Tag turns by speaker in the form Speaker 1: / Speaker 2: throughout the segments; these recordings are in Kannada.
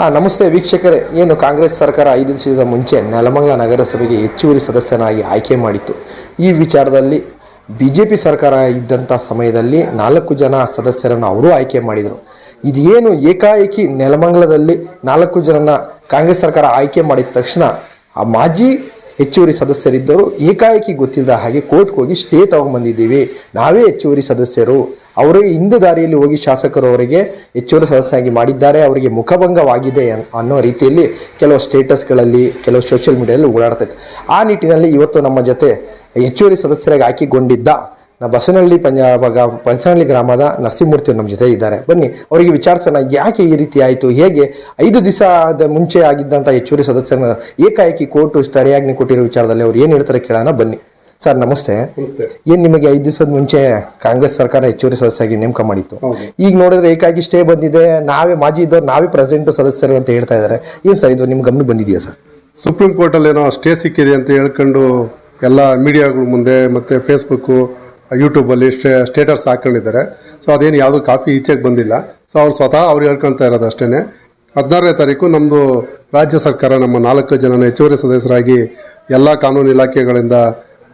Speaker 1: ಹಾಂ ನಮಸ್ತೆ ವೀಕ್ಷಕರೇ. ಏನು ಕಾಂಗ್ರೆಸ್ ಸರ್ಕಾರ ಐದು ದಿವಸದ ಮುಂಚೆ ನೆಲಮಂಗಲ ನಗರಸಭೆಗೆ ಹೆಚ್ಚುವರಿ ಸದಸ್ಯನಾಗಿ ಆಯ್ಕೆ ಮಾಡಿತ್ತು. ಈ ವಿಚಾರದಲ್ಲಿ ಬಿ ಜೆ ಪಿ ಸರ್ಕಾರ ಇದ್ದಂಥ ಸಮಯದಲ್ಲಿ ನಾಲ್ಕು ಜನ ಸದಸ್ಯರನ್ನು ಅವರು ಆಯ್ಕೆ ಮಾಡಿದರು. ಇದೇನು ಏಕಾಏಕಿ ನೆಲಮಂಗಲದಲ್ಲಿ ನಾಲ್ಕು ಜನನ ಕಾಂಗ್ರೆಸ್ ಸರ್ಕಾರ ಆಯ್ಕೆ ಮಾಡಿದ ತಕ್ಷಣ ಆ ಮಾಜಿ ಹೆಚ್ಚುವರಿ ಸದಸ್ಯರಿದ್ದರು ಏಕಾಏಕಿ ಗೊತ್ತಿಲ್ಲದ ಹಾಗೆ ಕೋರ್ಟ್ಗೆ ಹೋಗಿ ಸ್ಟೇ ತಗೊಂಡ್ಬಂದಿದ್ದೀವಿ. ನಾವೇ ಹೆಚ್ಚುವರಿ ಸದಸ್ಯರು. ಅವರು ಹಿಂದೆ ದಾರಿಯಲ್ಲಿ ಹೋಗಿ ಶಾಸಕರು ಅವರಿಗೆ ಹೆಚ್ಚುವರಿ ಸದಸ್ಯರಾಗಿ ಮಾಡಿದ್ದಾರೆ. ಅವರಿಗೆ ಮುಖಭಂಗವಾಗಿದೆ ಅನ್- ಅನ್ನೋ ರೀತಿಯಲ್ಲಿ ಕೆಲವು ಸ್ಟೇಟಸ್ಗಳಲ್ಲಿ, ಕೆಲವು ಸೋಷಿಯಲ್ ಮೀಡಿಯಾದಲ್ಲಿ ಓಡಾಡ್ತೈತೆ ಆ ನಿಟ್ಟಿನಲ್ಲಿ ಇವತ್ತು ನಮ್ಮ ಜೊತೆ ಹೆಚ್ಚುವರಿ ಸದಸ್ಯರಾಗಿ ಆಯ್ಕೆಗೊಂಡಿದ್ದ ನಾ ಬಸನಹಳ್ಳಿ ಪಂಜಾಬ ಬಸನಹಳ್ಳಿ ಗ್ರಾಮದ ನರಸಿಂಹಮೂರ್ತಿ ನಮ್ಮ ಜೊತೆ ಇದ್ದಾರೆ. ಬನ್ನಿ ಅವರಿಗೆ ವಿಚಾರಿಸೋಣ ಯಾಕೆ ಈ ರೀತಿ ಆಯಿತು? ಹೇಗೆ ಐದು ದಿವಸದ ಮುಂಚೆ ಆಗಿದ್ದಂಥ ಹೆಚ್ಚುವರಿ ಸದಸ್ಯರನ್ನ ಏಕಾಏಕಿ ಕೋರ್ಟು ತಡೆಯಾಜ್ಞೆ ಕೊಟ್ಟಿರೋ ವಿಚಾರದಲ್ಲಿ ಅವ್ರು ಏನು ಹೇಳ್ತಾರೆ ಕೇಳೋಣ ಬನ್ನಿ. ಸರ್ ನಮಸ್ತೆ.
Speaker 2: ಏನು
Speaker 1: ಏನ್ ನಿಮಗೆ ಐದು ದಿವಸದ ಮುಂಚೆ ಕಾಂಗ್ರೆಸ್ ಸರ್ಕಾರ ಹೆಚ್ಚುವರಿ ಸದಸ್ಯಾಗಿ ನೇಮಕ ಮಾಡಿತ್ತು? ಈಗ ನೋಡಿದ್ರೆ ಏಕಾಗಿ ಸ್ಟೇ ಬಂದಿದೆ ನಾವೇ ಮಾಜಿ ಇದ್ದವ್ರು ನಾವೇ ಪ್ರೆಸಿಡೆಂಟ್ ಸದಸ್ಯರು ಅಂತ ಹೇಳ್ತಾ ಇದ್ದಾರೆ. ಏನು ಸರ್ ಇದು? ನಿಮ್ಮ ಗಮನ ಬಂದಿದೆಯಾ ಸರ್?
Speaker 2: ಸುಪ್ರೀಂ ಕೋರ್ಟಲ್ಲಿ ಏನೋ ಸ್ಟೇ ಸಿಕ್ಕಿದೆ ಅಂತ ಹೇಳ್ಕೊಂಡು ಎಲ್ಲ ಮೀಡಿಯಾಗಳ ಮುಂದೆ ಮತ್ತು ಫೇಸ್ಬುಕ್ಕು ಯೂಟ್ಯೂಬಲ್ಲಿ ಸ್ಟೇ, ಸ್ಟೇಟಸ್ ಹಾಕೊಂಡಿದ್ದಾರೆ. ಸೊ ಅದೇನು ಯಾವುದೂ ಕಾಫಿ ಈಚೆಗೆ ಬಂದಿಲ್ಲ. ಸೊ ಅವ್ರು ಸ್ವತಃ ಅವ್ರು ಹೇಳ್ಕೊಳ್ತಾ ಇರೋದು ಅಷ್ಟೇ ಹದಿನಾರನೇ ತಾರೀಕು ನಮ್ಮದು ರಾಜ್ಯ ಸರ್ಕಾರ ನಮ್ಮ ನಾಲ್ಕು ಜನ ಹೆಚ್ಚುವರಿ ಸದಸ್ಯರಾಗಿ ಎಲ್ಲ ಕಾನೂನು ಇಲಾಖೆಗಳಿಂದ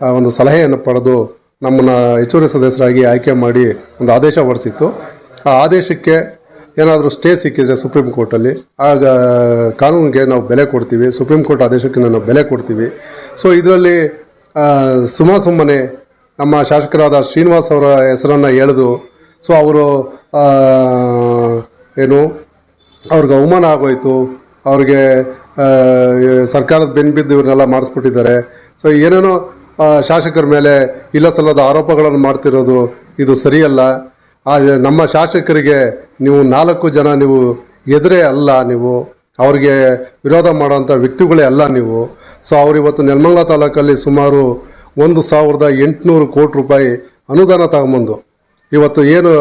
Speaker 2: ಒಂದು ಸಲಹೆಯನ್ನು ಪಡೆದು ನಮ್ಮನ್ನು ಹೆಚ್ಚುವರಿ ಸದಸ್ಯರಾಗಿ ಆಯ್ಕೆ ಮಾಡಿ ಒಂದು ಆದೇಶ ಹೊರಡಿಸಿತ್ತು ಆ ಆದೇಶಕ್ಕೆ ಏನಾದರೂ ಸ್ಟೇ ಸಿಕ್ಕಿದರೆ ಸುಪ್ರೀಂ ಕೋರ್ಟಲ್ಲಿ. ಆಗ, ಕಾನೂನಿಗೆ ನಾವು ಬೆಲೆ ಕೊಡ್ತೀವಿ. ಸುಪ್ರೀಂ ಕೋರ್ಟ್ ಆದೇಶಕ್ಕೆ ನಾವು ಬೆಲೆ ಕೊಡ್ತೀವಿ. ಸೊ ಇದರಲ್ಲಿ ಸುಮ್ಮ ಸುಮ್ಮನೆ ನಮ್ಮ ಶಾಸಕರಾದ ಶ್ರೀನಿವಾಸ್ ಅವರ ಹೆಸರನ್ನು ಎಳೆದು ಸೊ ಅವರು ಏನು, ಅವ್ರಿಗೆ ಅವಮಾನ ಆಗೋಯ್ತು. ಅವ್ರಿಗೆ ಸರ್ಕಾರದ ಬೆನ್ಬಿದ್ದು ಇವ್ರನ್ನೆಲ್ಲ ಮಾಡಿಸ್ಬಿಟ್ಟಿದ್ದಾರೆ. ಸೊ ಏನೇನೋ ಶಾಸಕರ ಮೇಲೆ ಇಲ್ಲ ಸಲ್ಲದ ಆರೋಪಗಳನ್ನು ಮಾಡ್ತಿರೋದು ಇದು ಸರಿಯಲ್ಲ. ನಮ್ಮ ಶಾಸಕರಿಗೆ ನೀವು ನಾಲ್ಕು ಜನ ನೀವು ಎದುರೇ ಅಲ್ಲ ನೀವು. ಅವ್ರಿಗೆ ವಿರೋಧ ಮಾಡೋಂಥ ವ್ಯಕ್ತಿಗಳೇ ಅಲ್ಲ ನೀವು. ಸೊ ಅವರು ಇವತ್ತು ನೆಲಮಂಗಲ ತಾಲೂಕಲ್ಲಿ ಸುಮಾರು ಒಂದು ಸಾವಿರದ ಎಂಟುನೂರು ಕೋಟಿ ರೂಪಾಯಿ ಅನುದಾನ ತಗೊಂಬಂದು. ಇವತ್ತು ಏನು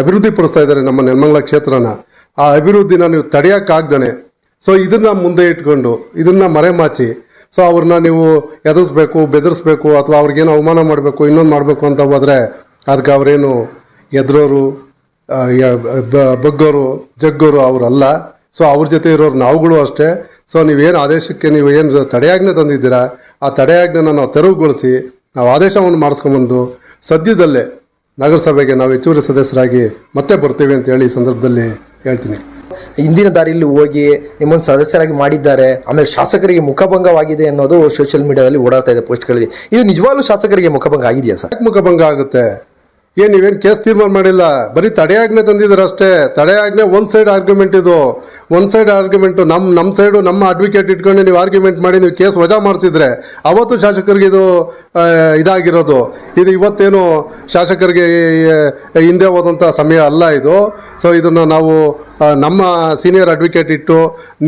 Speaker 2: ಅಭಿವೃದ್ಧಿ ಪಡಿಸ್ತಾ ಇದ್ದಾರೆ ನಮ್ಮ ನೆಲಮಂಗಲ ಕ್ಷೇತ್ರನ. ಆ ಅಭಿವೃದ್ಧಿನ ನೀವು ತಡೆಯೋಕ್ಕಾಗ್ದಾನೆ ಸೊ ಇದನ್ನು ಮುಂದೆ ಇಟ್ಕೊಂಡು, ಇದನ್ನು ಮರೆಮಾಚಿ. ಸೊ ಅವ್ರನ್ನ ನೀವು ಎದುರಿಸ್ಬೇಕು, ಬೆದರಿಸ್ಬೇಕು, ಅಥವಾ ಅವ್ರಿಗೇನು ಅವಮಾನ ಮಾಡಬೇಕು, ಇನ್ನೊಂದು ಮಾಡಬೇಕು ಅಂತ ಹೋದರೆ ಅದಕ್ಕೆ ಅವರೇನು ಎದುರೋರು ಬಗ್ಗೋರು, ಜಗ್ಗೋರು ಅವರಲ್ಲ. ಸೊ ಅವ್ರ ಜೊತೆ ಇರೋರು ನಾವುಗಳು ಅಷ್ಟೇ. ಸೊ ನೀವೇನು ಆದೇಶಕ್ಕೆ ನೀವು ಏನು ತಡೆಯಾಜ್ಞೆ ತಂದಿದ್ದೀರಾ? ಆ ತಡೆಯಾಜ್ಞೆನ ನಾವು ತೆರವುಗೊಳಿಸಿ ನಾವು ಆದೇಶವನ್ನು ಮಾಡಿಸ್ಕೊಂಬಂದು ಸದ್ಯದಲ್ಲೇ ನಗರಸಭೆಗೆ ನಾವು ಹೆಚ್ಚುವರಿ ಸದಸ್ಯರಾಗಿ ಮತ್ತೆ ಬರ್ತೀವಿ ಅಂತ ಹೇಳಿ ಈ ಸಂದರ್ಭದಲ್ಲಿ ಹೇಳ್ತೀನಿ.
Speaker 1: ಹಿಂದಿನ ದಾರಿಯಲ್ಲಿ ಹೋಗಿ ನಿಮ್ಮನ್ನು ಸದಸ್ಯರಾಗಿ ಮಾಡಿದ್ದಾರೆ ಆಮೇಲೆ ಶಾಸಕರಿಗೆ ಮುಖಭಂಗವಾಗಿದೆ ಅನ್ನೋದು ಸೋಷಿಯಲ್ ಮೀಡಿಯಾದಲ್ಲಿ ಓಡಾಡ್ತಾ ಇದೆ ಪೋಸ್ಟ್ಗಳಲ್ಲಿ ಇದು ನಿಜವಾಗ್ಲೂ ಶಾಸಕರಿಗೆ ಮುಖಭಂಗ ಆಗಿದೆಯಾ ಸರ್?
Speaker 2: ಯಾಕೆ ಮುಖಭಂಗ ಆಗುತ್ತೆ? ಏನ್ ನೀವೇನು ಕೇಸ್ ತೀರ್ಮಾನ ಮಾಡಿಲ್ಲ. ಬರೀ ತಡೆಯಾಜ್ಞೆ ತಂದಿದ್ದಾರೆ ಅಷ್ಟೇ. ತಡೆಯಾಜ್ಞೆ ಒಂದು ಸೈಡ್ ಆರ್ಗ್ಯುಮೆಂಟ್ ಇದು. ಒಂದು ಸೈಡ್ ಆರ್ಗ್ಯುಮೆಂಟ್ ನಮ್ಮ ನಮ್ಮ ಸೈಡು ನಮ್ಮ ಅಡ್ವೊಕೇಟ್ ಇಟ್ಕೊಂಡು ನೀವು ಆರ್ಗ್ಯುಮೆಂಟ್ ಮಾಡಿ ನೀವು ಕೇಸ್ ವಜಾ ಮಾಡಿಸಿದ್ರೆ ಅವತ್ತು ಶಾಸಕರಿಗೆ ಇದು ಇದಾಗಿರೋದು. ಇದು ಇವತ್ತೇನು ಶಾಸಕರಿಗೆ ಹಿಂದೆ ಹೋದಂಥ ಸಮಯ ಅಲ್ಲ ಇದು. ಸೊ ಇದನ್ನ ನಾವು ನಮ್ಮ ಸೀನಿಯರ್ ಅಡ್ವೊಕೇಟ್ ಇಟ್ಟು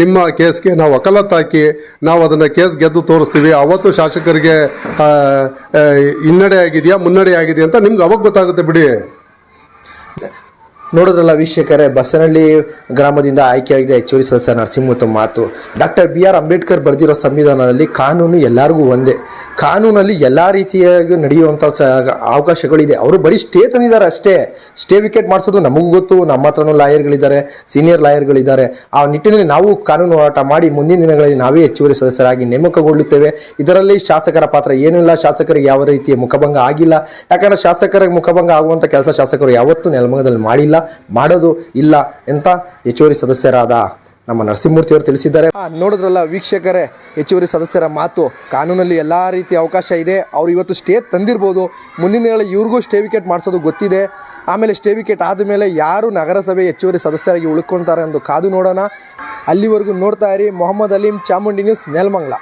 Speaker 2: ನಿಮ್ಮ ಕೇಸ್ಗೆ ನಾವು ವಕಾಲತ್ ಹಾಕಿ ನಾವು ಅದನ್ನು ಕೇಸ್ ಗೆದ್ದು ತೋರಿಸ್ತೀವಿ. ಅವತ್ತು ಶಾಸಕರಿಗೆ ಹಿನ್ನಡೆ ಆಗಿದೆಯಾ, ಮುನ್ನಡೆ ಆಗಿದೆಯಾ ಅಂತ ನಿಮ್ಗೆ ಅವಾಗ ಗೊತ್ತಾಗುತ್ತೆ ಬಿಡಿ.
Speaker 1: ನೋಡಿದ್ರಲ್ಲ ವೀಕ್ಷಕರೇ, ಬಸನಹಳ್ಳಿ ಗ್ರಾಮದಿಂದ ಆಯ್ಕೆಯಾಗಿದೆ ಹೆಚ್ಚುವರಿ ಸದಸ್ಯ ನರಸಿಂಹಮೂರ್ತಿ ಮಾತು. ಡಾಕ್ಟರ್ ಬಿ ಆರ್ ಅಂಬೇಡ್ಕರ್ ಬರೆದಿರೋ ಸಂವಿಧಾನದಲ್ಲಿ ಕಾನೂನು ಎಲ್ಲರಿಗೂ ಒಂದೇ. ಕಾನೂನಲ್ಲಿ ಎಲ್ಲ ರೀತಿಯಾಗಿ ನಡೆಯುವಂಥ ಸ ಅವಕಾಶಗಳಿದೆ. ಅವರು ಬರೀ ಸ್ಟೇ ತಂದಿದ್ದಾರೆ ಅಷ್ಟೇ. ಸ್ಟೇ ವಿಕೆಟ್ ಮಾಡಿಸೋದು ನಮಗೂ ಗೊತ್ತು. ನಮ್ಮ ಹತ್ರನೂ ಲಾಯರ್ಗಳಿದ್ದಾರೆ ಸೀನಿಯರ್ ಲಾಯರ್ಗಳಿದ್ದಾರೆ. ಆ ನಿಟ್ಟಿನಲ್ಲಿ ನಾವು ಕಾನೂನು ಹೋರಾಟ ಮಾಡಿ ಮುಂದಿನ ದಿನಗಳಲ್ಲಿ ನಾವೇ ಹೆಚ್ಚುವರಿ ಸದಸ್ಯರಾಗಿ ನೇಮಕಗೊಳ್ಳುತ್ತೇವೆ. ಇದರಲ್ಲಿ ಶಾಸಕರ ಪಾತ್ರ ಏನಿಲ್ಲ, ಶಾಸಕರಿಗೆ ಯಾವ ರೀತಿಯ ಮುಖಭಂಗ ಆಗಿಲ್ಲ. ಯಾಕಂದರೆ ಶಾಸಕರಿಗೆ ಮುಖಭಂಗ ಆಗುವಂಥ ಕೆಲಸ ಶಾಸಕರು ಯಾವತ್ತೂ ನೆಲಮಂಗದಲ್ಲಿ ಮಾಡಿಲ್ಲ, ಮಾಡೋದು ಇಲ್ಲ ಅಂತ ಹೆಚ್ಚುವರಿ ಸದಸ್ಯರಾದ ನಮ್ಮ ನರಸಿಂಹಮೂರ್ತಿ ಅವರು ತಿಳಿಸಿದ್ದಾರೆ ನೋಡಿದ್ರಲ್ಲ ವೀಕ್ಷಕರೇ, ಹೆಚ್ಚುವರಿ ಸದಸ್ಯರ ಮಾತು, ಕಾನೂನಲ್ಲಿ ಎಲ್ಲ ರೀತಿ ಅವಕಾಶ ಇದೆ, ಅವರು ಇವತ್ತು ಸ್ಟೇ ತಂದಿರ್ಬೋದು, ಮುಂದಿನ ದಿನಗಳಲ್ಲಿ ಇವ್ರಿಗೂ ಸ್ಟೇ ವಿಕೆಟ್ ಮಾಡಿಸೋದು ಗೊತ್ತಿದೆ. ಆಮೇಲೆ ಸ್ಟೇ ವಿಕೆಟ್ ಆದಮೇಲೆ ಯಾರು ನಗರಸಭೆ ಹೆಚ್ಚುವರಿ ಸದಸ್ಯರಾಗಿ ಉಳ್ಕೊಳ್ತಾರೆ ಎಂದು ಕಾದು ನೋಡೋಣ. ಅಲ್ಲಿವರೆಗೂ ನೋಡ್ತಾ ಇರಿ, ಮೊಹಮ್ಮದ್ ಅಲೀಂ ಚಾಮುಂಡಿ ನ್ಯೂಸ್, ನೆಲಮಂಗಲ.